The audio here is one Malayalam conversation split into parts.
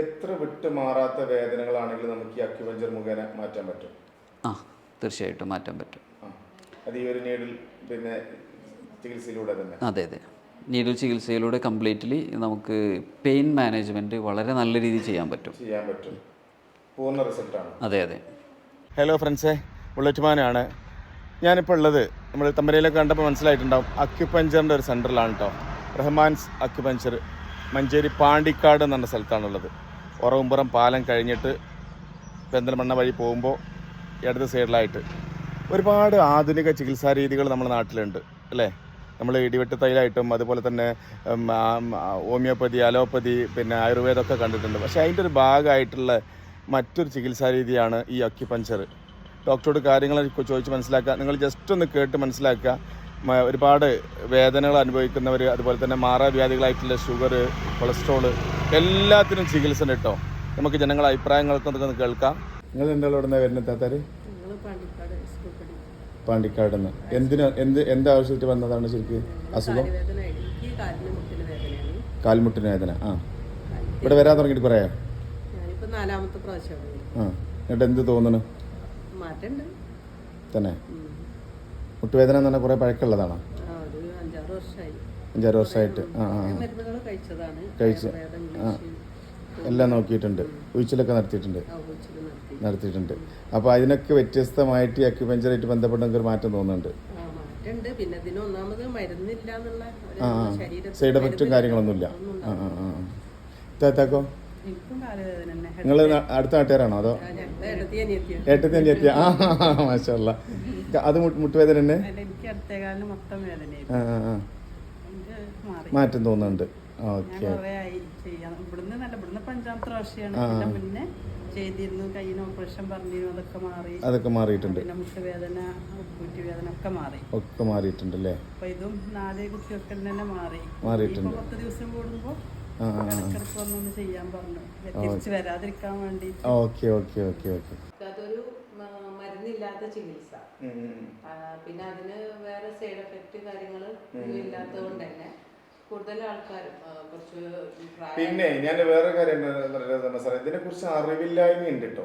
എത്ര വിട്ട് മാറാത്ത വേദനകളാണെങ്കിലും നമുക്ക് ഈ അക്യുപഞ്ചർ മുഖേന മാറ്റാൻ പറ്റും? ആ തീർച്ചയായിട്ടും മാറ്റാൻ പറ്റും. അത് ഈ ഒരു നീഡിൽ പിന്നെ ചികിത്സയിലൂടെ തന്നെ? അതെ അതെ. നീഡിൽ ചികിത്സയിലൂടെ കംപ്ലീറ്റ്ലി നമുക്ക് പെയിൻ മാനേജ്മെന്റ് വളരെ നല്ല രീതിയിൽ ചെയ്യാൻ പറ്റും. ചെയ്യാൻ പറ്റും. പൂർണ റിസൾട്ടാണ് അതെ അതെ. ഹലോ ഫ്രണ്ട്സേ ബുള്ളറ്റ്മാനാണ് ഞാനിപ്പോൾ ഉള്ളത് നമ്മൾ തമ്പരയിലൊക്കെ കണ്ടപ്പോൾ മനസ്സിലായിട്ടുണ്ടാവും. അക്യുപഞ്ചറിന്റെ ഒരു സെന്ററിലാണ് കേട്ടോ റഹ്മാൻസ് അക്യുപഞ്ചർ മഞ്ചേരി പാണ്ടിക്കാട് എന്നുള്ള പറഞ്ഞ സ്ഥലത്താണുള്ളത്. ഉറവുംപുറം പാലം കഴിഞ്ഞിട്ട് പെന്തൽമണ്ണ വഴി പോകുമ്പോൾ ഇടത് സൈഡിലായിട്ട് ഒരുപാട് ആധുനിക ചികിത്സാ രീതികൾ നമ്മുടെ നാട്ടിലുണ്ട് അല്ലേ? നമ്മൾ ഇടിവെട്ട് തൈലായിട്ടും അതുപോലെ തന്നെ ഹോമിയോപ്പതി അലോപ്പതി പിന്നെ ആയുർവേദമൊക്കെ കണ്ടിട്ടുണ്ട്. പക്ഷേ അതിന്റെ ഒരു ഭാഗമായിട്ടുള്ള മറ്റൊരു ചികിത്സാ രീതിയാണ് ഈ അക്യുപഞ്ചർ ഡോക്ടറോട് കാര്യങ്ങൾ ചോദിച്ച് മനസ്സിലാക്കുക. നിങ്ങൾ ജസ്റ്റ് ഒന്ന് കേട്ട് മനസ്സിലാക്കുക. ഒരുപാട് വേദനകൾ അനുഭവിക്കുന്നവർ അതുപോലെ തന്നെ മാറാവ്യാധികളായിട്ടുള്ള ഷുഗർ കൊളസ്ട്രോൾ എല്ലാത്തിനും ചികിത്സ ഉണ്ട് കേട്ടോ. നമുക്ക് ജനങ്ങളുടെ അഭിപ്രായങ്ങളൊക്കെ ഒന്ന് കേൾക്കാം. നിങ്ങൾ എന്തായാലും ഇവിടെ വരുന്നത് താത്താര്? പാണ്ടിക്കാട് നിന്ന് എന്തിന് എന്ത് എന്താവശ്യമായിട്ട് വന്നതാണ് ശരിക്കും അസുഖം? കാൽമുട്ടിന് വേദന ആ. ഇവിടെ വരാൻ തുടങ്ങിയിട്ട് കുറേ? നാലാമത്തെ പ്രാവശ്യമാണ് ആ. എന്നിട്ട് എന്ത് തോന്നുന്നു? മാറ്റമുണ്ട് തന്നെ. മുട്ടുവേദന എന്ന് പറഞ്ഞാൽ കുറേ പഴക്കമുള്ളതാണോ ആ ഒരു അഞ്ചാറ് വർഷമായി അഞ്ചാറ് വർഷമായിട്ട് ആ കഴിച്ച്. ആ. എല്ലാം നോക്കിയിട്ടുണ്ട്. ഉഴിച്ചിലൊക്കെ നടത്തിയിട്ടുണ്ട്. നടത്തിയിട്ടുണ്ട്. അപ്പോൾ അതിനൊക്കെ വ്യത്യസ്തമായിട്ട് ഈ അക്യുപഞ്ചറായിട്ട് ബന്ധപ്പെട്ട ഒരു മാറ്റം തോന്നുന്നുണ്ട്. പിന്നെ ഇതിന് ഒന്നാമത് മരുന്നില്ല എന്നുള്ള സൈഡ് എഫക്റ്റും കാര്യങ്ങളൊന്നുമില്ല. ആ ആ ആ താത്താക്കോ നിങ്ങൾ അടുത്ത നാട്ടുകാരാണോ? അതോ ഏട്ടത്തി തന്നെ എത്തിയ ആ മാഷല്ല അത് മുട്ട് മുട്ടുവേദന തന്നെ? ആ ആ. മാറ്റം തോന്നുന്നുണ്ട്. ഓക്കെ. ആയി ചെയ്യാൻ ഇവിടുന്ന് നല്ല ഇവിടുന്ന് പ്രാവശ്യമാണ് മുന്നേ ചെയ്തിരുന്നു കയ്യിന് ഓപ്പറേഷൻ പറഞ്ഞിരുന്നു അതൊക്കെ മാറി. അതൊക്കെ മാറിയിട്ടുണ്ട്. വേദന ഉപ്പൂറ്റി വേദന ഒക്കെ മാറി. ഒക്കെ മാറിയിട്ടുണ്ട് അല്ലേ അപ്പൊ ഇതും നാല് കുത്തിവെക്കൽ തന്നെ മാറി. മാറിയിട്ടുണ്ട്. പത്ത് ദിവസം കൂടുമ്പോ ചെയ്യാൻ പറഞ്ഞു. തിരിച്ചു വരാതിരിക്കാൻ വേണ്ടി ഓക്കെ ഓക്കെ ഓക്കെ ഓക്കെ. അതൊരു മരുന്നില്ലാത്ത ചികിത്സ. പിന്നെ അതിന് വേറെ സൈഡ് എഫക്റ്റ് കാര്യങ്ങൾ ഇല്ലാത്തത് കൊണ്ട് തന്നെ കൂടുതൽ ആൾക്കാരും ആ, കുറച്ച് പിന്നെ ഞാൻ വേറെ കാര്യം സാറേ? ഇതിനെ കുറിച്ച് അറിവില്ലായ്മ ഉണ്ട് കേട്ടോ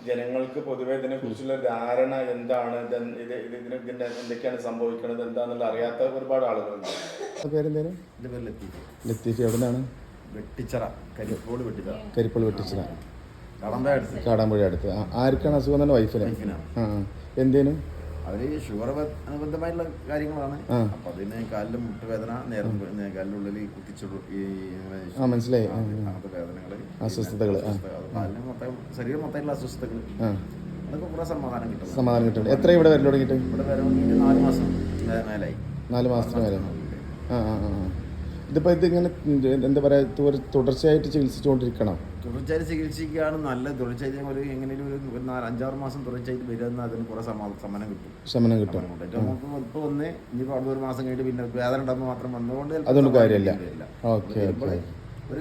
ജനങ്ങൾക്ക് പൊതുവെ ഇതിനെ കുറിച്ചുള്ള ധാരണ എന്താണ്? ഇത് ഇത് ഇത് ഇതിന് ഇതിന്റെ എന്തൊക്കെയാണ് സംഭവിക്കുന്നത് എന്താണെന്നുള്ള അറിയാത്ത ഒരുപാട് ആളുകളുണ്ട്. ലത്തീഫ് വെട്ടിച്ചറ കടമ്പ അടുത്ത്. കാടാമ്പുഴ അടുത്ത്. ആർക്കാണ് അസുഖം തന്നെ വൈഫിന്? വൈഫിനാണ്. ആ. എന്തേനും? അവർ ഷുഗർ അനുബന്ധമായിട്ടുള്ള കാര്യങ്ങളാണ്. അപ്പൊ അതിന് കാലിലെ മുട്ടുവേദന നേരം കാലിനുള്ളിൽ കുത്തിച്ചുള്ള ഈ മനസ്സിലായി. അങ്ങനത്തെ. കാലിന് മൊത്തം ശരീരം മൊത്തമായിട്ടുള്ള അസ്വസ്ഥതകൾ അതൊക്കെ കുറെ സമാധാനം കിട്ടും. സമാധാനം കിട്ടും. എത്ര ഇവിടെ വരൽ തുടങ്ങിയിട്ട്? ഇവിടെ നാല് മാസം മേലായി. നാല് മാസത്തിന് മേലെ ആ ആ ഇതിങ്ങനെ എന്താ പറയാ തുടർ- തുടർച്ചയായിട്ട് ചികിത്സിച്ചുകൊണ്ടിരിക്കണം. തുടർച്ചയായി ചികിത്സിക്കുകയാണ് നല്ലത് തുടർച്ചയായി ഒരു എങ്ങനെയും ഒരു നാല് അഞ്ചാറ് മാസം തുടർച്ചയായിട്ട് വരുന്ന അതിന് കുറേ സമാ സമ്മാനം കിട്ടും ശമനം കിട്ടും സമ്മാനം കിട്ടും. ഏറ്റവും നമുക്ക് ഇപ്പോൾ വന്ന് ഇനിയിപ്പോൾ അവിടെ ഒരു മാസം കഴിഞ്ഞിട്ട് പിന്നെ വേദന ഉണ്ടെന്ന് മാത്രം വന്നതുകൊണ്ട് ചിലപ്പോൾ അതൊന്നും കാര്യമില്ല. കിട്ടില്ല. ഓക്കെ ഓക്കെ ഒരു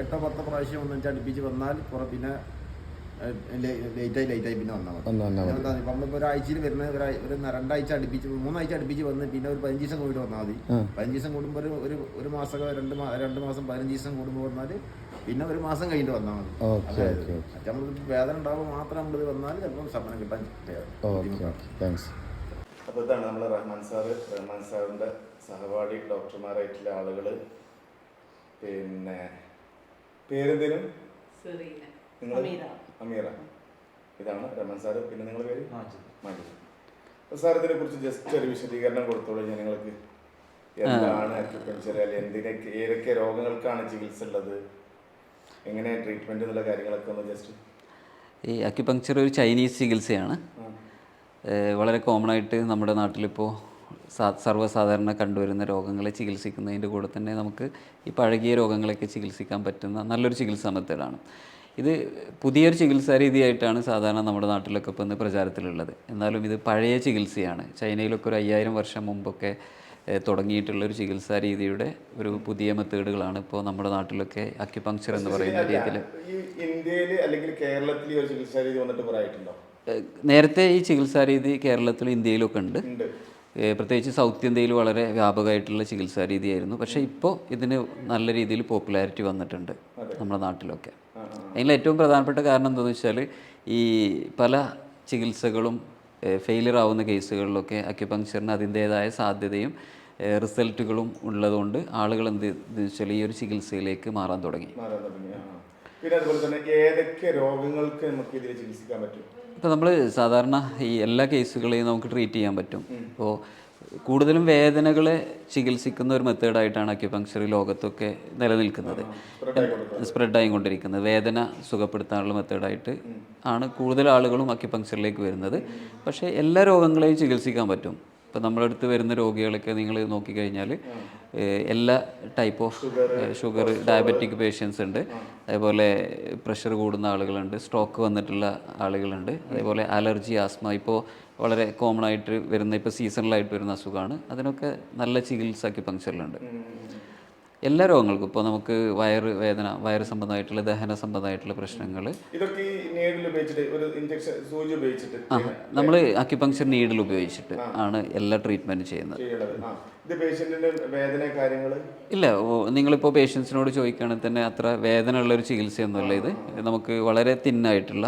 എട്ടോ പത്തോ പ്രാവശ്യം ഒന്നും അടുപ്പിച്ച് വന്നാൽ കുറെ പിന്നെ ലേറ്റായി ലേറ്റായി പിന്നെ വന്നാൽ മതി വന്ന് വന്നാൽ മതി എന്താ ഇപ്പം നമ്മളിപ്പോൾ ഒരാഴ്ചയിൽ വരുന്ന ഒരാ- ഒരു ന- രണ്ടാഴ്ച അടുപ്പിച്ച് മൂന്നാഴ്ച അടുപ്പിച്ച് വന്ന് പിന്നെ ഒരു പതിനഞ്ച് ദിവസം കൂടി വന്നാൽ മതി ആ. പതിനഞ്ച് ദിവസം കൂടുമ്പോൾ ഒരു ഒരു ഒരു മാസം രണ്ട് മാ രണ്ട് മാസം പതിനഞ്ച് ദിവസം കൂടുമ്പോൾ വന്നാൽ പിന്നെ ഒരു മാസം കഴിഞ്ഞിട്ട് വന്നാൽ മതി. അതായത് നമ്മൾ വേദന ഉണ്ടാകുമ്പോൾ മാത്രം നമ്മളിത് വന്നാൽ ചിലപ്പോൾ ശമനം കിട്ടാൻ താങ്ക്സ്. അപ്പോൾ ഇതാണ് നമ്മൾ റഹ്മാൻ സാറ്. റഹ്മാൻ സാറിന്റെ സഹപാഠി ഡോക്ടർമാരായിട്ടുള്ള ആളുകൾ പിന്നെ പേരെന്തേലും നിങ്ങൾ അമീറ. അമീറ. ഇതാണ് റഹ്മാൻ സാറ്. പിന്നെ നിങ്ങളുടെ പേര്? മാജിദ്. അപ്പോൾ സാർ ഇതിനെ കുറിച്ച് ജസ്റ്റ് ഒരു വിശദീകരണം കൊടുത്തോളൂ ജനങ്ങൾക്ക്. എന്താണ് എന്തിനൊക്കെ ഏതൊക്കെ രോഗങ്ങൾക്കാണ് ചികിത്സ ഉള്ളത്? എങ്ങനെ ട്രീറ്റ്മെന്റ് എന്നുള്ള കാര്യങ്ങളൊക്കെ ഒന്ന് ജസ്റ്റ് ഈ അക്യുപങ്ക്ചർ ഒരു ചൈനീസ് ചികിത്സയാണ്. വളരെ കോമൺ ആയിട്ട് നമ്മുടെ നാട്ടിലിപ്പോൾ സർവസാധാരണ കണ്ടുവരുന്ന രോഗങ്ങളെ ചികിത്സിക്കുന്നതിന്റെ കൂടെ തന്നെ നമുക്ക് ഈ പഴകിയ രോഗങ്ങളൊക്കെ ചികിത്സിക്കാൻ പറ്റുന്ന നല്ലൊരു ചികിത്സാ മെത്തേഡാണ്. ഇത് പുതിയൊരു ചികിത്സാ രീതിയായിട്ടാണ് സാധാരണ നമ്മുടെ നാട്ടിലൊക്കെ ഇപ്പോൾ ഇന്ന് പ്രചാരത്തിലുള്ളത്. എന്നാലും ഇത് പഴയ ചികിത്സയാണ്. ചൈനയിലൊക്കെ ഒരു അയ്യായിരം വർഷം മുമ്പൊക്കെ ഏഹ് തുടങ്ങിയിട്ടുള്ള ഒരു ചികിത്സാ രീതിയുടെ ഒരു പുതിയ മെത്തേഡുകളാണ് ഇപ്പോൾ നമ്മുടെ നാട്ടിലൊക്കെ അക്യുപങ്ക്ചർ എന്ന് പറയുന്ന രീതിയിൽ ഈ ഇന്ത്യയിൽ അല്ലെങ്കിൽ കേരളത്തിൽ ഒരു ചികിത്സാ രീതി വന്നിട്ട് നേരത്തെ ഈ ചികിത്സാ രീതി കേരളത്തിലും ഇന്ത്യയിലൊക്കെ ഉണ്ട്. പ്രത്യേകിച്ച് സൗത്ത് ഇന്ത്യയിൽ വളരെ വ്യാപകമായിട്ടുള്ള ചികിത്സാ രീതിയായിരുന്നു. പക്ഷേ ഇപ്പോൾ ഇതിന് നല്ല രീതിയിൽ പോപ്പുലാരിറ്റി വന്നിട്ടുണ്ട് നമ്മുടെ നാട്ടിലൊക്കെ. അതിൽ ഏറ്റവും പ്രധാനപ്പെട്ട കാരണം എന്താണെന്ന് വെച്ചാൽ ഈ പല ചികിത്സകളും ഫെയിലിയർ ആവുന്ന കേസുകളിലൊക്കെ അക്യുപങ്ക്ചറിന് അതിന്റേതായ സാധ്യതയും റിസൾട്ടുകളും ഉള്ളതുകൊണ്ട് ആളുകൾ എന്ത് വെച്ചാൽ ഈ ഒരു ചികിത്സയിലേക്ക് മാറാൻ തുടങ്ങി. പിന്നെ അതുപോലെ തന്നെ ഏതൊക്കെ രോഗങ്ങൾക്ക് നമുക്ക് ഇതിൽ ചികിത്സിക്കാൻ പറ്റും? ഇപ്പോൾ നമ്മൾ സാധാരണ ഈ എല്ലാ കേസുകളെയും നമുക്ക് ട്രീറ്റ് ചെയ്യാൻ പറ്റും. ഇപ്പോൾ കൂടുതലും വേദനകളെ ചികിത്സിക്കുന്ന ഒരു മെത്തേഡായിട്ടാണ് അക്യുപങ്ക്ചർ ലോകത്തൊക്കെ നിലനിൽക്കുന്നത്. സ്പ്രെഡ് ആയിക്കൊണ്ടിരിക്കുന്നത്. വേദന സുഖപ്പെടുത്താനുള്ള മെത്തേഡായിട്ട് ആണ് കൂടുതൽ ആളുകളും അക്യുപങ്ക്ചറിലേക്ക് വരുന്നത്. പക്ഷേ എല്ലാ രോഗങ്ങളെയും ചികിത്സിക്കാൻ പറ്റും. ഇപ്പോൾ നമ്മുടെ അടുത്ത് വരുന്ന രോഗികളൊക്കെ നിങ്ങൾ നോക്കിക്കഴിഞ്ഞാൽ എല്ലാ type of sugar diabetic patients ഉണ്ട്. അതേപോലെ പ്രഷർ കൂടുന്ന ആളുകളുണ്ട്. സ്ട്രോക്ക് വന്നിട്ടുള്ള ആളുകളുണ്ട്. അതേപോലെ അലർജി ആസ്മ ഇപ്പോൾ വളരെ കോമൺ ആയിട്ട് വരുന്ന ഇപ്പോൾ സീസണലായിട്ട് വരുന്ന അസുഖമാണ്. അതിനൊക്കെ നല്ല ചികിത്സ അക്യുപങ്ക്ചറിലുണ്ട് എല്ലാ രോഗങ്ങൾക്കും ഇപ്പോൾ നമുക്ക് വയറ് വേദന വയറ് സംബന്ധമായിട്ടുള്ള ദഹന സംബന്ധമായിട്ടുള്ള പ്രശ്നങ്ങൾ ആ നമ്മൾ അക്യുപങ്ക്ചർ നീഡിൽ ഉപയോഗിച്ചിട്ട് ആണ് എല്ലാ ട്രീറ്റ്മെന്റും ചെയ്യുന്നത്. ഇല്ല നിങ്ങളിപ്പോൾ പേഷ്യൻസിനോട് ചോദിക്കുകയാണെങ്കിൽ തന്നെ അത്ര വേദന ഉള്ള ഒരു ചികിത്സയൊന്നുമല്ല ഇത്. നമുക്ക് വളരെ തിന്നായിട്ടുള്ള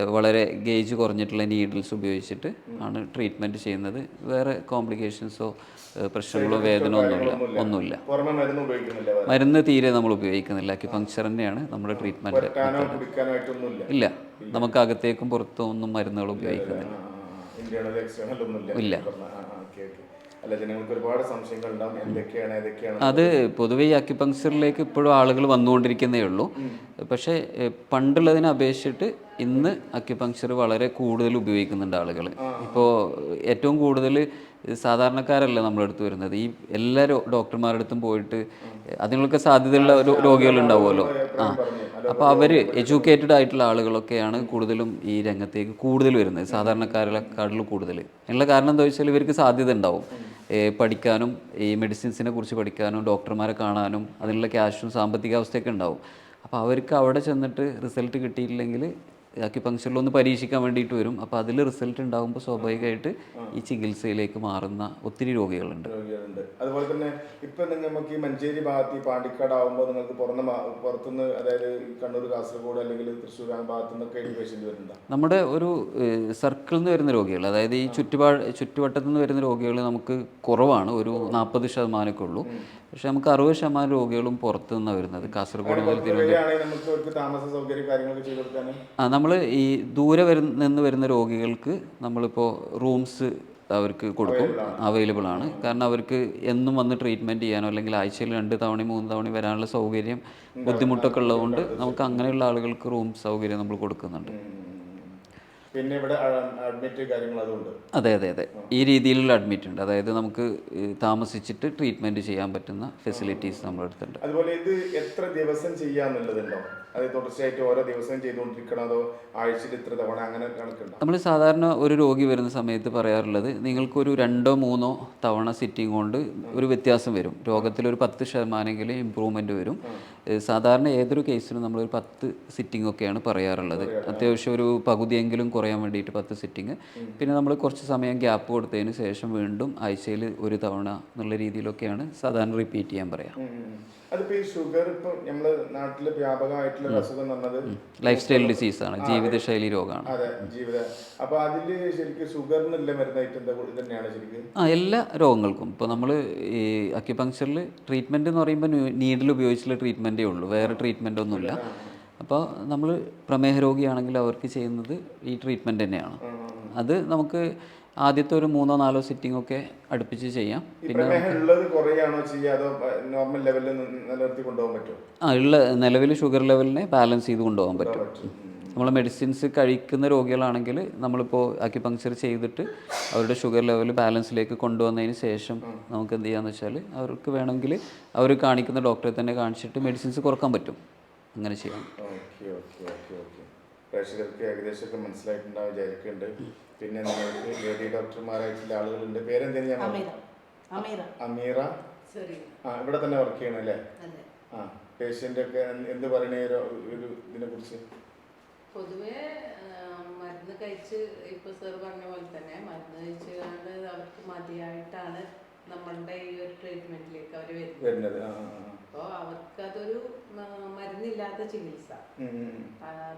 വളരെ ഗേജ് കുറഞ്ഞിട്ടുള്ള നീഡിൽസ് ഉപയോഗിച്ചിട്ട് ആണ് ട്രീറ്റ്മെന്റ് ചെയ്യുന്നത്. വേറെ കോംപ്ലിക്കേഷൻസോ പ്രശ്നങ്ങളോ വേദന ഒന്നുമില്ല. ഒന്നുമില്ല. മരുന്ന്. തീരെ നമ്മൾ ഉപയോഗിക്കുന്നില്ല. അക്യുപങ്ക്ചർ തന്നെയാണ് നമ്മുടെ ട്രീറ്റ്മെന്റ് ഇല്ല. നമുക്ക് അകത്തേക്കും പുറത്തും ഒന്നും മരുന്നുകൾ ഉപയോഗിക്കുന്നില്ല. ഇല്ല. അത് പൊതുവേ ഈ അക്യുപങ്ക്ചറിലേക്ക് ഇപ്പോഴും ആളുകൾ വന്നുകൊണ്ടിരിക്കുന്നേ ഉള്ളൂ. പക്ഷേ പണ്ടുള്ളതിനെ അപേക്ഷിച്ചിട്ട് ഇന്ന് അക്യുപങ്ക്ചർ വളരെ കൂടുതൽ ഉപയോഗിക്കുന്നുണ്ട് ആളുകൾ. ഇപ്പോൾ ഏറ്റവും കൂടുതൽ സാധാരണക്കാരല്ല നമ്മളെടുത്ത് അടുത്ത് വരുന്നത്. ഈ എല്ലാ ഡോക്ടർമാരുടെ അടുത്തും പോയിട്ട് അതിനൊക്കെ സാധ്യതയുള്ള ഒരു രോഗികളുണ്ടാവുമല്ലോ. ആ അപ്പോൾ അവർ എഡ്യൂക്കേറ്റഡ് ആയിട്ടുള്ള ആളുകളൊക്കെയാണ് കൂടുതലും ഈ രംഗത്തേക്ക് കൂടുതൽ വരുന്നത്. സാധാരണക്കാരെക്കാട്ടിലും കൂടുതൽ. അതിനുള്ള കാരണം എന്താ വെച്ചാൽ ഇവർക്ക് സാധ്യത ഉണ്ടാവും. പഠിക്കാനും ഈ മെഡിസിൻസിനെ കുറിച്ച് പഠിക്കാനും ഡോക്ടർമാരെ കാണാനും അതിനുള്ള ക്യാഷും സാമ്പത്തിക അവസ്ഥയൊക്കെ ഉണ്ടാവും. അപ്പോൾ അവർക്ക് അവിടെ ചെന്നിട്ട് റിസൾട്ട് കിട്ടിയിട്ടില്ലെങ്കിൽ അക്യുപങ്ക്ചറിൽ ഒന്ന് പരീക്ഷിക്കാൻ വേണ്ടിയിട്ട് വരും. അപ്പോൾ അതിൽ റിസൾട്ട് ഉണ്ടാകുമ്പോൾ സ്വാഭാവികമായിട്ട് ഈ ചികിത്സയിലേക്ക് മാറുന്ന ഒത്തിരി രോഗികളുണ്ട്. അതുപോലെ തന്നെ ഇപ്പം നമുക്ക് ഈ മഞ്ചേരി ഭാഗത്ത് ഈ പാണ്ടിക്കാട് ആകുമ്പോൾ നിങ്ങൾക്ക് പുറന്ന് പുറത്തുനിന്ന് അതായത് കണ്ണൂർ കാസർഗോഡ് അല്ലെങ്കിൽ തൃശ്ശൂർ ആ ഭാഗത്തു നിന്നൊക്കെ പേഷ്യന്റ് വരുന്നുണ്ട്? നമ്മുടെ ഒരു സർക്കിളിൽ നിന്ന് വരുന്ന രോഗികൾ അതായത് ഈ ചുറ്റുപാ ചുറ്റുവട്ടത്തു നിന്ന് വരുന്ന രോഗികൾ നമുക്ക് കുറവാണ്. ഒരു നാൽപ്പത് ശതമാനമൊക്കെ ഉള്ളൂ. പക്ഷെ നമുക്ക് അറുപത് ശതമാനം രോഗികളും പുറത്തു നിന്നാണ് വരുന്നത്. കാസർഗോഡ് മുതൽ തിരുവനന്തപുരം. നമ്മൾ ഈ ദൂരെ വരുന്ന നിന്ന് വരുന്ന രോഗികൾക്ക് നമ്മളിപ്പോൾ റൂംസ് അവർക്ക് കൊടുക്കും. അവൈലബിൾ ആണ്. കാരണം അവർക്ക് എന്നും വന്ന് ട്രീറ്റ്മെന്റ് ചെയ്യാനോ അല്ലെങ്കിൽ ആഴ്ചയിൽ രണ്ട് തവണയും മൂന്ന് തവണയും വരാനുള്ള സൗകര്യം ബുദ്ധിമുട്ടൊക്കെ ഉള്ളതുകൊണ്ട് നമുക്ക് അങ്ങനെയുള്ള ആളുകൾക്ക് റൂം സൗകര്യം നമ്മൾ കൊടുക്കുന്നുണ്ട്. പിന്നെ ഇവിടെ അഡ്മിറ്റ് കാര്യങ്ങൾ അതുകൊണ്ട് അതെ അതെ അതെ. ഈ രീതിയിലുള്ള അഡ്മിറ്റ് ഉണ്ട്. അതായത് നമുക്ക് താമസിച്ചിട്ട് ട്രീറ്റ്മെന്റ് ചെയ്യാൻ പറ്റുന്ന ഫെസിലിറ്റീസ് നമ്മുടെ അടുത്തുണ്ട് അതുപോലെ ഇത് എത്ര ദിവസം ചെയ്യാന്നുള്ളതുണ്ടോ? അത് തുടർച്ചയായിട്ട് ഓരോ ദിവസം ചെയ്തുകൊണ്ടിരിക്കണം അതോ ആഴ്ചയിൽ ഇത്ര തവണ അങ്ങനെ കണക്കുണ്ടോ നമ്മൾ സാധാരണ ഒരു രോഗി വരുന്ന സമയത്ത് പറയാറുള്ളത് നിങ്ങൾക്കൊരു രണ്ടോ മൂന്നോ തവണ സിറ്റിംഗ് കൊണ്ട് ഒരു വ്യത്യാസം വരും. രോഗത്തിൽ ഒരു പത്ത് ശതമാനമെങ്കിലും ഇമ്പ്രൂവ്മെന്റ് വരും. സാധാരണ ഏതൊരു കേസിലും നമ്മൾ ഒരു പത്ത് സിറ്റിംഗ് ഒക്കെയാണ് പറയാറുള്ളത്. അത്യാവശ്യം ഒരു പകുതിയെങ്കിലും കുറയാൻ വേണ്ടിയിട്ട് പത്ത് സിറ്റിംഗ് പിന്നെ നമ്മൾ കുറച്ച് സമയം ഗ്യാപ്പ് കൊടുത്തതിന് ശേഷം വീണ്ടും ആഴ്ചയിൽ ഒരു തവണ എന്നുള്ള രീതിയിലൊക്കെയാണ് സാധാരണ റിപ്പീറ്റ് ചെയ്യാൻ പറയാം. അതിപ്പോ ഈ ഷുഗർ ഇപ്പൊ നമ്മൾ നാട്ടിൽ വ്യാപകമായിട്ടുള്ള അസുഖം എന്ന് ലൈഫ് സ്റ്റൈൽ ഡിസീസ് ആണ്. ജീവിതശൈലി രോഗമാണ് അതെ ജീവിത. അപ്പൊ അതിൽ ശരിക്കും ഷുഗറിനുള്ള മരുന്നായിട്ട് എന്താ തന്നെയാണ് ശരിക്കും? ആ എല്ലാ രോഗങ്ങൾക്കും. ഇപ്പോൾ നമ്മൾ ഈ അക്യുപങ്ക്ചറിൽ ട്രീറ്റ്മെന്റ് എന്ന് പറയുമ്പോൾ നീഡിൽ ഉപയോഗിച്ചുള്ള ട്രീറ്റ്മെന്റേ ഉള്ളൂ. വേറെ ട്രീറ്റ്മെന്റ് ഒന്നുമില്ല. അപ്പോൾ നമ്മൾ പ്രമേഹ രോഗിയാണെങ്കിൽ അവർക്ക് ചെയ്യുന്നത് ഈ ട്രീറ്റ്മെന്റ് തന്നെയാണ്. അത് നമുക്ക് ആദ്യത്തെ ഒരു മൂന്നോ നാലോ സിറ്റിംഗ് ഒക്കെ അടുപ്പിച്ച് ചെയ്യാം. പിന്നെ ആ ഉള്ള നിലവിൽ ഷുഗർ ലെവലിനെ ബാലൻസ് ചെയ്ത് കൊണ്ടുപോകാൻ പറ്റും. നമ്മൾ മെഡിസിൻസ് കഴിക്കുന്ന രോഗികളാണെങ്കിൽ നമ്മളിപ്പോൾ അക്യുപങ്ചർ ചെയ്തിട്ട് അവരുടെ ഷുഗർ ലെവൽ ബാലൻസിലേക്ക് കൊണ്ടുവന്നതിന് ശേഷം നമുക്ക് എന്ത് ചെയ്യാന്ന് വെച്ചാൽ അവർക്ക് വേണമെങ്കിൽ അവർ കാണിക്കുന്ന ഡോക്ടറെ തന്നെ കാണിച്ചിട്ട് മെഡിസിൻസ് കുറയ്ക്കാൻ പറ്റും. അങ്ങനെ ചെയ്യാം. പ്രേക്ഷകർക്ക് ഏകദേശമൊക്കെ മനസ്സിലായിട്ടുണ്ടാവും വിചാരിക്കുന്നുണ്ട് പിന്നെ നിങ്ങൾക്ക് ലേഡി ഡോക്ടർമാരായിട്ടുള്ള ആളുകളുണ്ട്. പേരെന്തേ ഞാൻ അമീറ. ആ ഇവിടെ തന്നെ വർക്ക് ചെയ്യണം അല്ലേ? അതെ. ആ പേഷ്യന്റ് ഒക്കെ എന്ത്- എന്ത് പറയണേ ഒരു ഒരു ഇതിനെ കുറിച്ച്? പൊതുവേ മരുന്ന് കഴിച്ച് ഇപ്പൊ സാർ പറഞ്ഞ പോലെ തന്നെ മരുന്ന് കഴിച്ചുകൊണ്ട് അവർക്ക് മതിയായിട്ടാണ് നമ്മളുടെ ഈ ഒരു ട്രീറ്റ്മെന്റിലേക്ക് അവർ വരുന്നത്. ആ. അപ്പോൾ അവർക്കതൊരു മരുന്നില്ലാത്ത ചികിത്സ.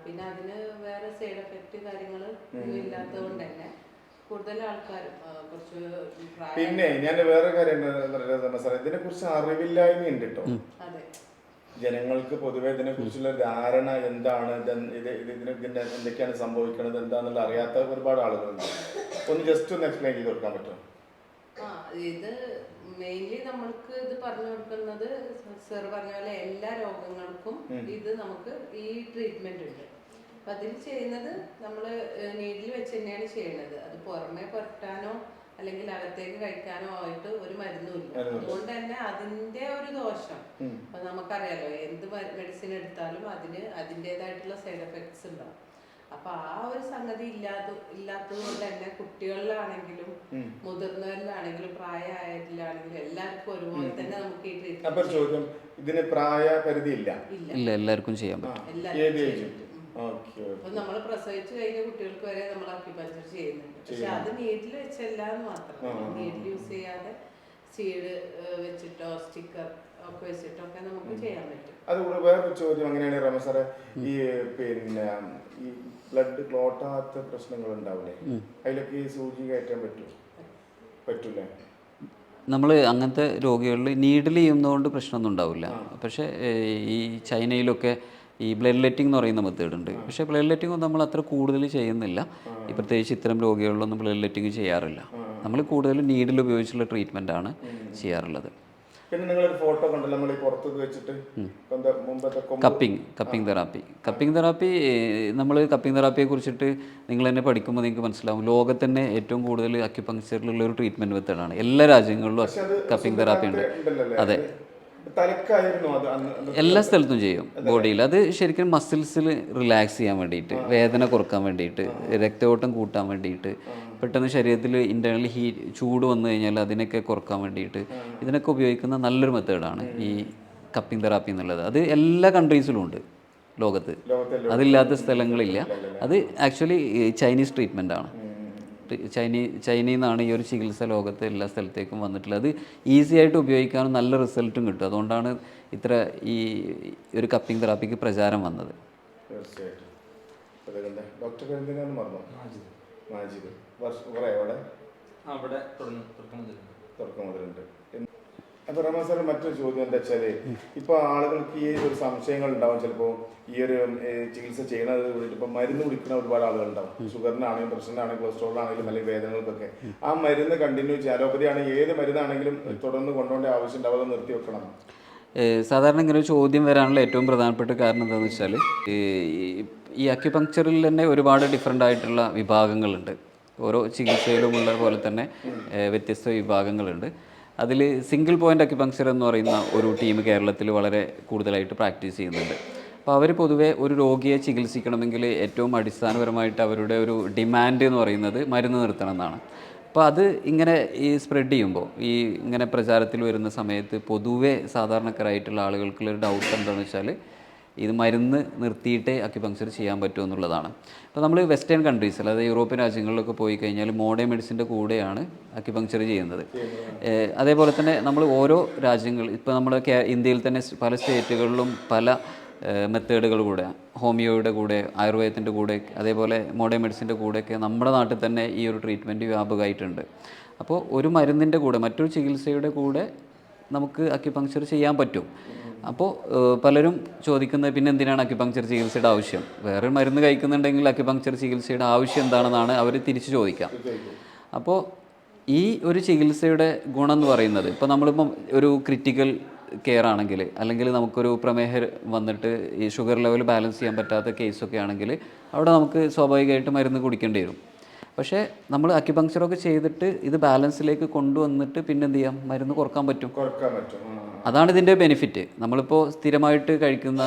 പിന്നെ അതിന് വേറെ സൈഡ് എഫക്റ്റ് കാര്യങ്ങൾ ഒന്നും ഇല്ലാത്തത് കൊണ്ട് തന്നെ കൂടുതൽ ആൾക്കാരും കുറച്ച് പ്രായം പിന്നെ ഞാൻ വേറെ കാര്യം ഇതിനെ കുറിച്ച് അറിവില്ലായ്മ ഉണ്ട് കേട്ടോ അതെ. ജനങ്ങൾക്ക് പൊതുവെ ഇതിനെ കുറിച്ചുള്ള ധാരണ എന്താണ് ഇത് ഇത് ഇത് ഇതിന് ഇതിന്റെ എന്തൊക്കെയാണ് സംഭവിക്കുന്നത് എന്താണെന്നുള്ള അറിയാത്ത ഒരുപാട് ആളുകളുണ്ട്. ഒന്ന് ജസ്റ്റ് ഒന്ന് എക്സ്പ്ലെയിൻ ചെയ്ത് കൊടുക്കാൻ പറ്റുമോ? ഇത് മെയിൻലി നമ്മൾക്ക് ഇത് പറഞ്ഞു കൊടുക്കുന്നത് സർ പറഞ്ഞ പോലെ എല്ലാ രോഗങ്ങൾക്കും ഇത് നമുക്ക് ഈ ട്രീറ്റ്മെന്റ് ഉണ്ട്. അപ്പൊ അതിൽ ചെയ്യുന്നത് നമ്മൾ നീഡിൽ വെച്ച് തന്നെയാണ് ചെയ്യുന്നത്. അത് പുറമെ പുരട്ടാനോ അല്ലെങ്കിൽ അകത്തേക്ക് കഴിക്കാനോ ആയിട്ട് ഒരു മരുന്നുമില്ല. അതുകൊണ്ട് തന്നെ അതിന്റെ ഒരു ദോഷം. അപ്പൊ നമുക്കറിയാലോ എന്ത് മെഡിസിൻ എടുത്താലും അതിന് അതിന്റെതായിട്ടുള്ള സൈഡ് എഫക്ട്സ് ഉണ്ടാവും. അപ്പൊ ആ ഒരു സംഗതി ഇല്ലാത്ത ഇല്ലാത്തത് കൊണ്ട് തന്നെ കുട്ടികളിലാണെങ്കിലും മുതിർന്നവരിലാണെങ്കിലും പ്രായമായതിലാണെങ്കിലും എല്ലാവർക്കും ഒരുപോലെ തന്നെ നമുക്ക് ഈ ട്രീറ്റ്മെന്റ് ചോദ്യം ഇതിന് പ്രായ പരിധി ഇല്ല. ഇല്ല എല്ലാവർക്കും ചെയ്യാൻ പറ്റും. എല്ലാവർക്കും അപ്പൊ നമ്മൾ പ്രസവിച്ചു കഴിഞ്ഞ കുട്ടികൾക്ക് വരെ നമ്മൾ അക്യുപഞ്ചർ ചെയ്യുന്നുണ്ട്. പക്ഷെ അത് നീട്ടിൽ വെച്ചല്ല എന്ന് മാത്രം നീട്ടിൽ യൂസ് ചെയ്യാതെ സീഡ് വെച്ചിട്ടോ സ്റ്റിക്കർ ഒക്കെ വെച്ചിട്ടൊക്കെ നമുക്ക് ചെയ്യാൻ പറ്റും. അതുകൂടെ വേറൊരു ചോദ്യം അങ്ങനെയാണ് രമ സാറേ. ഈ പിന്നെ ഈ ബ്ലഡ് ക്ലോട്ടാത്ത പ്രശ്നങ്ങൾ ഉണ്ടാവില്ലേ? അതിലൊക്കെ ഈ സൂചി കയറ്റാൻ പറ്റുമോ പറ്റൂലേ? നമ്മൾ അങ്ങനത്തെ രോഗികളിൽ നീഡിൽ ചെയ്യുന്നതുകൊണ്ട് പ്രശ്നമൊന്നും ഉണ്ടാവില്ല. പക്ഷേ ഈ ചൈനയിലൊക്കെ ഈ ബ്ലഡ് ലെറ്റിംഗ് എന്ന് പറയുന്ന മെത്തേഡ് ഉണ്ട് പക്ഷേ ബ്ലഡ് ലെറ്റിംഗ് ഒന്നും നമ്മൾ അത്ര കൂടുതൽ ചെയ്യുന്നില്ല. ഈ പ്രത്യേകിച്ച് ഇത്തരം രോഗികളിലൊന്നും ബ്ലഡ് ലെറ്റിംഗ് ചെയ്യാറില്ല. നമ്മൾ കൂടുതൽ നീഡിൽ ഉപയോഗിച്ചുള്ള ട്രീറ്റ്മെന്റ് ആണ് ചെയ്യാറുള്ളത്. പിന്നെ ഒരു ഫോട്ടോ കണ്ടല്ലോ നമ്മൾ ഈ പുറത്ത് വെച്ചിട്ട് cupping cupping therapy. Cupping therapy നമ്മൾ കപ്പിംഗ് തെറാപ്പിയെ കുറിച്ചിട്ട് നിങ്ങൾ തന്നെ പഠിക്കുമ്പോൾ നിങ്ങൾക്ക് മനസ്സിലാവും. ലോകത്തന്നെ ഏറ്റവും കൂടുതൽ അക്യുപങ്ക്ചറിലുള്ള ഒരു ട്രീറ്റ്മെന്റ് മെത്തേഡാണ് എല്ലാ രാജ്യങ്ങളിലും കപ്പിംഗ് തെറാപ്പി ഉണ്ട്. അതെ. എല്ലാ സ്ഥലത്തും ചെയ്യും ബോഡിയിൽ. അത് ശരിക്കും മസിൽസിൽ റിലാക്സ് ചെയ്യാൻ വേണ്ടിയിട്ട് വേദന കുറയ്ക്കാൻ വേണ്ടിയിട്ട് രക്തയോട്ടം കൂട്ടാൻ വേണ്ടിയിട്ട് പെട്ടെന്ന് ശരീരത്തിൽ ഇന്റേർണലി ഹീ ചൂട് വന്നു കഴിഞ്ഞാൽ അതിനൊക്കെ കുറയ്ക്കാൻ വേണ്ടിയിട്ട് ഇതിനൊക്കെ ഉപയോഗിക്കുന്ന നല്ലൊരു മെത്തേഡാണ് ഈ കപ്പിംഗ് തെറാപ്പി എന്നുള്ളത്. അത് എല്ലാ കൺട്രീസിലും ഉണ്ട് ലോകത്ത്. അതില്ലാത്ത സ്ഥലങ്ങളില്ല. അത് ആക്ച്വലി ചൈനീസ് ട്രീറ്റ്മെന്റ് ആണ്. ചൈനീ ചൈനയിൽ നിന്നാണ് ഈ ഒരു ചികിത്സ ലോകത്ത് എല്ലാ സ്ഥലത്തേക്കും വന്നിട്ടുള്ളത്. അത് ഈസി ആയിട്ട് ഉപയോഗിക്കാനും നല്ല റിസൾട്ടും കിട്ടും. അതുകൊണ്ടാണ് ഇത്ര ഈ ഒരു കപ്പിംഗ് തെറാപ്പിക്ക് പ്രചാരം വന്നത്. ഡോക്ടർ മാജിദ് വർഷം കുറേ അവിടെ? അവിടെ തുടക്കം മുതലുണ്ട്. അപ്പൊ റഹ്മാൻ സാറിന് മറ്റൊരു ചോദ്യം എന്താ വെച്ചാൽ ഇപ്പൊ ആളുകൾക്ക് ഈ ഒരു സംശയങ്ങൾ ഉണ്ടാവും ചിലപ്പോ. ഈ ഒരു ചികിത്സ ചെയ്യുന്നത് കൂടിയിട്ട് ഇപ്പൊ മരുന്ന് കുടിക്കുന്ന ഒരുപാട് ആളുകൾ ഉണ്ടാവും. ഷുഗറിനാണെങ്കിലും പ്രഷറിനാണെങ്കിലും കൊളസ്ട്രോളിനാണെങ്കിലും അല്ലെങ്കിൽ വേദനകൾക്കൊക്കെ. ആ മരുന്ന് കണ്ടിന്യൂ ചെയ്യുക അലോപ്പതി ആണെങ്കിൽ ഏത് മരുന്നാണെങ്കിലും തുടർന്ന് കൊണ്ടുപോകേണ്ട ആവശ്യം ഉണ്ടാവും. നിർത്തി വെക്കണം. സാധാരണ ഇങ്ങനെ ഒരു ചോദ്യം വരാനുള്ള ഏറ്റവും പ്രധാനപ്പെട്ട കാരണം എന്താണെന്ന് വെച്ചാൽ ഈ അക്യുപങ്ക്ചറിൽ തന്നെ ഒരുപാട് ഡിഫറെന്റ് ആയിട്ടുള്ള വിഭാഗങ്ങളുണ്ട്. ഓരോ ചികിത്സയിലുമുള്ള പോലെ തന്നെ വ്യത്യസ്ത വിഭാഗങ്ങളുണ്ട്. അതിൽ സിംഗിൾ പോയിന്റ് അക്യുപങ്ക്ചർ എന്ന് പറയുന്ന ഒരു ടീം കേരളത്തിൽ വളരെ കൂടുതലായിട്ട് പ്രാക്ടീസ് ചെയ്യുന്നുണ്ട്. അപ്പോൾ അവർ പൊതുവേ ഒരു രോഗിയെ ചികിത്സിക്കണമെങ്കിൽ ഏറ്റവും അടിസ്ഥാനപരമായിട്ട് അവരുടെ ഒരു ഡിമാൻഡ് എന്ന് പറയുന്നത് മരുന്ന് നിർത്തണം എന്നാണ്. അപ്പോൾ അത് ഇങ്ങനെ ഈ സ്പ്രെഡ് ചെയ്യുമ്പോൾ ഈ ഇങ്ങനെ പ്രചാരത്തിൽ വരുന്ന സമയത്ത് പൊതുവേ സാധാരണക്കാരായിട്ടുള്ള ആളുകൾക്കുള്ള ഒരു ഡൗട്ട് എന്താണെന്ന് വെച്ചാൽ ഇത് മരുന്ന് നിർത്തിയിട്ടേ അക്യുപങ്ക്ചർ ചെയ്യാൻ പറ്റുമോ എന്നുള്ളതാണ്. അപ്പോൾ നമ്മൾ വെസ്റ്റേൺ കൺട്രീസ് അതായത് യൂറോപ്യൻ രാജ്യങ്ങളിലൊക്കെ പോയി കഴിഞ്ഞാൽ മോഡേൺ മെഡിസിന്റെ കൂടെയാണ് അക്യുപങ്ക്ചർ ചെയ്യുന്നത്. അതേപോലെ തന്നെ നമ്മൾ ഓരോ രാജ്യങ്ങൾ ഇപ്പോൾ നമ്മുടെ കേ- ഇന്ത്യയിൽ തന്നെ പല സ്റ്റേറ്റുകളിലും പല മെത്തേഡുകൾ കൂടെ ഹോമിയോയുടെ കൂടെ ആയുർവേദത്തിന്റെ കൂടെ അതേപോലെ മോഡേൺ മെഡിസിന്റെ കൂടെയൊക്കെ നമ്മുടെ നാട്ടിൽ തന്നെ ഈ ഒരു ട്രീറ്റ്മെന്റ് വ്യാപകമായിട്ടുണ്ട്. അപ്പോൾ ഒരു മരുന്നിന്റെ കൂടെ മറ്റൊരു ചികിത്സയുടെ കൂടെ നമുക്ക് അക്യുപങ്ക്ചർ ചെയ്യാൻ പറ്റും. അപ്പോൾ പലരും ചോദിക്കുന്നത് പിന്നെ എന്തിനാണ് അക്യുപങ്ക്ചർ ചികിത്സയുടെ ആവശ്യം? വേറെ മരുന്ന് കഴിക്കുന്നുണ്ടെങ്കിൽ അക്യുപങ്ക്ചർ ചികിത്സയുടെ ആവശ്യം എന്താണെന്നാണ് അവർ തിരിച്ചു ചോദിക്കാം. അപ്പോൾ ഈ ഒരു ചികിത്സയുടെ ഗുണം എന്ന് പറയുന്നത് ഇപ്പോൾ നമ്മളിപ്പം ഒരു ക്രിറ്റിക്കൽ കെയർ ആണെങ്കിൽ അല്ലെങ്കിൽ നമുക്കൊരു പ്രമേഹം വന്നിട്ട് ഈ ഷുഗർ ലെവൽ ബാലൻസ് ചെയ്യാൻ പറ്റാത്ത കേസൊക്കെ ആണെങ്കിൽ അവിടെ നമുക്ക് സ്വാഭാവികമായിട്ട് മരുന്ന് കുടിക്കേണ്ടി വരും. പക്ഷേ നമ്മൾ അക്യുപങ്ക്ചറൊക്കെ ചെയ്തിട്ട് ഇത് ബാലൻസിലേക്ക് കൊണ്ടുവന്നിട്ട് പിന്നെ എന്ത് ചെയ്യാം? മരുന്ന് കുറയ്ക്കാൻ പറ്റും. അതാണ് ഇതിന്റെ ബെനിഫിറ്റ്. നമ്മളിപ്പോൾ സ്ഥിരമായിട്ട് കഴിക്കുന്ന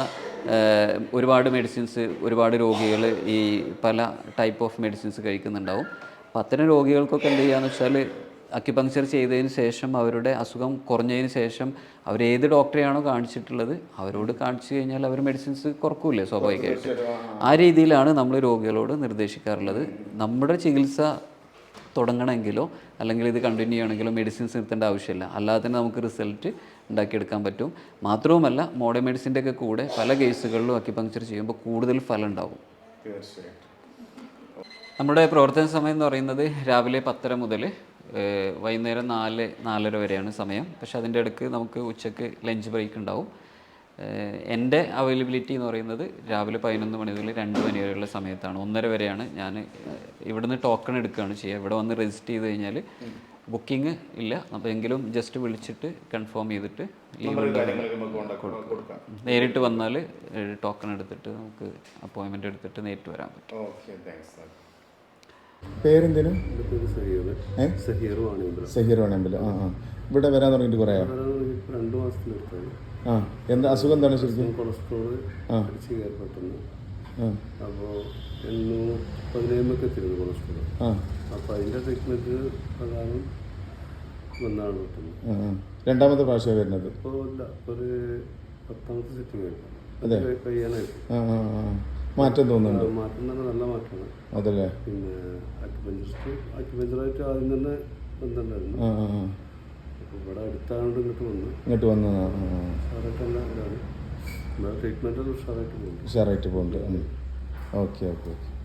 ഒരുപാട് മെഡിസിൻസ് ഒരുപാട് രോഗികൾ ഈ പല ടൈപ്പ് ഓഫ് മെഡിസിൻസ് കഴിക്കുന്നുണ്ടാവും. അപ്പോൾ അത്തരം രോഗികൾക്കൊക്കെ എന്ത് ചെയ്യാന്ന് വെച്ചാൽ അക്യുപങ്ക്ചർ ചെയ്തതിന് ശേഷം അവരുടെ അസുഖം കുറഞ്ഞതിന് ശേഷം അവർ ഏത് ഡോക്ടറെയാണോ കാണിച്ചിട്ടുള്ളത് അവരോട് കാണിച്ചു കഴിഞ്ഞാൽ അവർ മെഡിസിൻസ് കുറക്കൂലേ സ്വാഭാവികമായിട്ട്. ആ രീതിയിലാണ് നമ്മൾ രോഗികളോട് നിർദ്ദേശിക്കാറുള്ളത്. നമ്മുടെ ചികിത്സ തുടങ്ങണമെങ്കിലോ അല്ലെങ്കിൽ ഇത് കണ്ടിന്യൂ ചെയ്യണമെങ്കിലോ മെഡിസിൻസ് നിർത്തേണ്ട ആവശ്യമില്ല. അല്ലാതെ തന്നെ നമുക്ക് റിസൾട്ട് ഉണ്ടാക്കിയെടുക്കാൻ പറ്റും. മാത്രവുമല്ല മോഡേൺ മെഡിസിന്റെ ഒക്കെ കൂടെ പല കേസുകളിലും അക്യുപങ്ക്ചർ ചെയ്യുമ്പോൾ കൂടുതൽ ഫലം ഉണ്ടാകും നമ്മുടെ പ്രവർത്തന സമയം എന്ന് പറയുന്നത് രാവിലെ പത്തര മുതൽ വൈകുന്നേരം നാല് നാലര വരെയാണ് സമയം. പക്ഷേ അതിന്റെ ഇടയ്ക്ക് നമുക്ക് ഉച്ചയ്ക്ക് ലഞ്ച് ബ്രേക്ക് ഉണ്ടാവും. എന്റെ അവൈലബിലിറ്റി എന്ന് പറയുന്നത് രാവിലെ പതിനൊന്ന് മണി മുതൽ രണ്ട് മണി വരെയുള്ള സമയത്താണ്. ഒന്നര വരെയാണ് ഞാൻ ഇവിടുന്ന് ടോക്കൺ എടുക്കുകയാണ് ചെയ്യുക. ഇവിടെ വന്ന് രജിസ്റ്റർ ചെയ്ത് കഴിഞ്ഞാൽ ബുക്കിംഗ് ഇല്ല. അപ്പോൾ എങ്കിലും ജസ്റ്റ് വിളിച്ചിട്ട് കൺഫേം ചെയ്തിട്ട് ലീവ് നേരിട്ട് വന്നാൽ ടോക്കൺ എടുത്തിട്ട് നമുക്ക് അപ്പോയിൻമെന്റ് എടുത്തിട്ട് നേരിട്ട് വരാൻ പറ്റും. ഏ? സഹീർ വാണിയമ്പലം. ആ ആ. ഇവിടെ വരാൻ തുടങ്ങിയിട്ട് കുറേ ആ എന്താ അസുഖം എന്താണ് ശരിക്കും? കൊളസ്ട്രോൾ ആ. അപ്പോൾ പതിനേഴൊക്കെ എത്തിയിരുന്നു കൊളസ്ട്രോൾ ആ. അപ്പോൾ അതിന്റെ ട്രീറ്റ്മെന്റ് പ്രകാരം വന്നാണ് ആ. രണ്ടാമത്തെ പ്രാവശ്യം വരുന്നത്? ഇപ്പോൾ ഒരു പത്താമത്തെ സെറ്റിംഗ് ആയിരുന്നു. അത്. കഴിയാനായിട്ട് ആ ആ ആ. മാറ്റം തോന്നുന്നുണ്ട്. മാറ്റം തന്നെ നല്ല മാറ്റമാണ്. അതല്ലേ? പിന്നെ അക്യുപഞ്ചറിസ്റ്റ് അക്യുപഞ്ചറായിട്ട് ആദ്യം തന്നെ ബന്ധമുണ്ടായിരുന്നു. അപ്പോൾ ഇവിടെ അടുത്തായതുകൊണ്ട് ഇങ്ങോട്ട് വന്നു. ഇങ്ങോട്ട് വന്നു ആ ആ. ഇതാണ്. ഇവിടെ ട്രീറ്റ്മെന്റ് ഉഷാറായിട്ട് പോകുന്നുണ്ട്. ഉഷാറായിട്ട് പോകുന്നുണ്ട്. Okay okay okay.